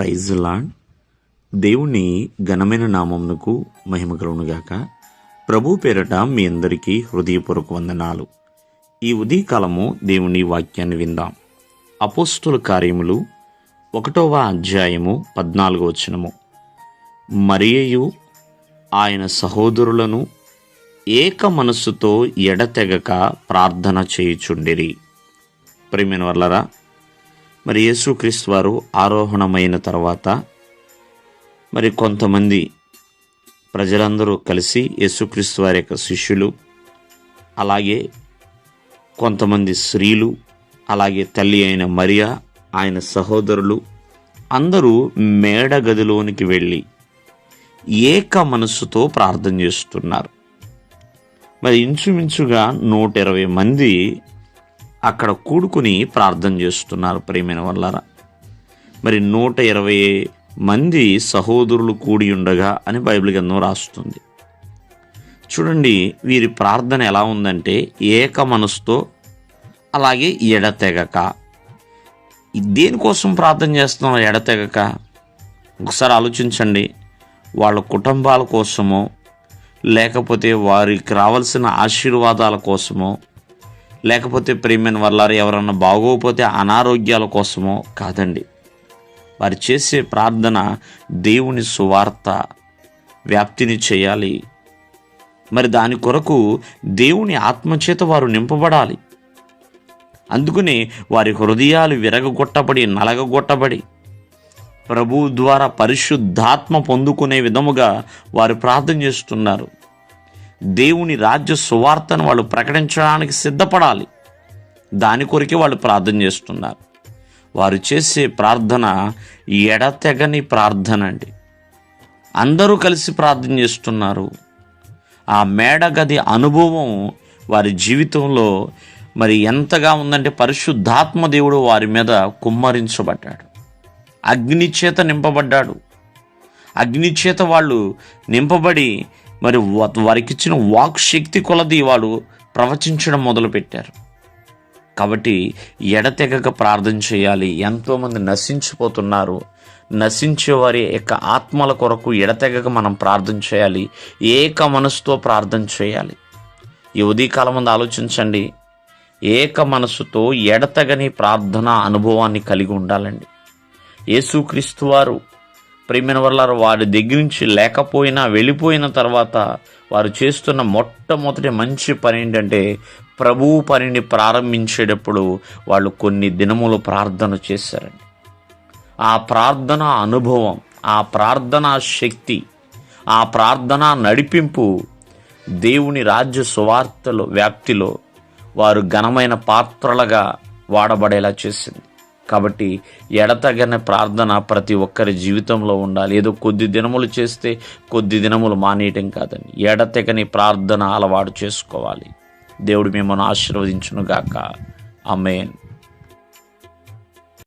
Praise lord. దేవుని ఘనమైన నామమునకు మహిమ కలుగునుగాక. ప్రభు పేరట మీ అందరికీ హృదయపూర్వక వందనాలు. ఈ ఉదయకాలము దేవుని వాక్యాన్ని విందాం. అపోస్తుల కార్యములు ఒకటవ అధ్యాయము పద్నాలుగో వచనము. మరియయు ఆయన సహోదరులను ఏక మనస్సుతో ఎడతెగక ప్రార్థన చేయుచుండిరి. ప్రేమైన వల్లరా మరి యేసుక్రీస్తు వారు ఆరోహణమైన తర్వాత మరి కొంతమంది ప్రజలందరూ కలిసి యేసుక్రీస్తు వారి యొక్క శిష్యులు అలాగే కొంతమంది స్త్రీలు అలాగే తల్లి అయిన మరియా ఆయన సహోదరులు అందరూ మేడ గదిలోనికి వెళ్ళి ఏక మనస్సుతో ప్రార్థన చేస్తున్నారు. మరి ఇంచుమించుగా నూట ఇరవై మంది అక్కడ కూడుకుని ప్రార్థన చేస్తున్నారు ప్రేమైన వల్లారా. మరి నూట ఇరవై మంది సహోదరులు కూడి ఉండగా అని బైబిల్ గ్రంథం రాస్తుంది. చూడండి వీరి ప్రార్థన ఎలా ఉందంటే ఏక మనసుతో అలాగే ఎడతెగక దేనికోసం ప్రార్థన చేస్తున్నాం ఎడతెగక ఒకసారి ఆలోచించండి. వాళ్ళ కుటుంబాల కోసమో లేకపోతే వారికి రావాల్సిన ఆశీర్వాదాల కోసమో లేకపోతే ప్రేమైన వల్ల ఎవరన్నా బాగోకపోతే అనారోగ్యాల కోసమో కాదండి. వారు చేసే ప్రార్థన దేవుని సువార్త వ్యాప్తిని చేయాలి. మరి దాని కొరకు దేవుని ఆత్మచేత వారు నింపబడాలి. అందుకనే వారి హృదయాలు విరగగొట్టబడి నలగగొట్టబడి ప్రభు ద్వారా పరిశుద్ధాత్మ పొందుకునే విధముగా వారు ప్రార్థన చేస్తున్నారు. దేవుని రాజ్య సువార్తను వాళ్ళు ప్రకటించడానికి సిద్ధపడాలి. దాని కొరకే వాళ్ళు ప్రార్థన చేస్తున్నారు. వారు చేసే ప్రార్థన ఎడతెగని ప్రార్థన అండి అందరూ కలిసి ప్రార్థన చేస్తున్నారు. ఆ మేడ గది అనుభవం వారి జీవితంలో మరి ఎంతగా ఉందంటే పరిశుద్ధాత్మ దేవుడు వారి మీద కుమ్మరించబడ్డాడు. అగ్నిచేత నింపబడ్డాడు. అగ్నిచేత వాళ్ళు నింపబడి మరి వారికి ఇచ్చిన వాక్ శక్తి కొలది వాడు ప్రవచించడం మొదలుపెట్టారు. కాబట్టి ఎడతెగక ప్రార్థన చేయాలి. ఎంతోమంది నశించిపోతున్నారు. నశించే వారి యొక్క ఆత్మల కొరకు ఎడతెగక మనం ప్రార్థన చేయాలి. ఏక మనసుతో ప్రార్థన చేయాలి. ఈ ఉదయకాలం ముందు ఆలోచించండి. ఏక మనసుతో ఎడతెగని ప్రార్థన అనుభవాన్ని కలిగి ఉండాలండి. యేసుక్రీస్తు వారు ప్రేమిన వల్ల వారి దగ్గర నుంచి లేకపోయినా వెళ్ళిపోయిన తర్వాత వారు చేస్తున్న మొట్టమొదటి మంచి పని ఏంటంటే ప్రభువు పనిని ప్రారంభించేటప్పుడు వాళ్ళు కొన్ని దినములు ప్రార్థన చేశారండి. ఆ ప్రార్థన అనుభవం ఆ ప్రార్థన శక్తి ఆ ప్రార్థన నడిపింపు దేవుని రాజ్య సువార్తలో వ్యాప్తిలో వారు ఘనమైన పాత్రలుగా వాడబడేలా చేసింది. కాబట్టి ఎడతగని ప్రార్థన ప్రతి ఒక్కరి జీవితంలో ఉండాలి. ఏదో కొద్ది దినములు చేస్తే కొద్ది దినములు మానేయటం కాదండి. ఎడతెగని ప్రార్థన అలవాటు చేసుకోవాలి. దేవుడు మిమ్మల్ని ఆశీర్వదించునుగాక. అమేన్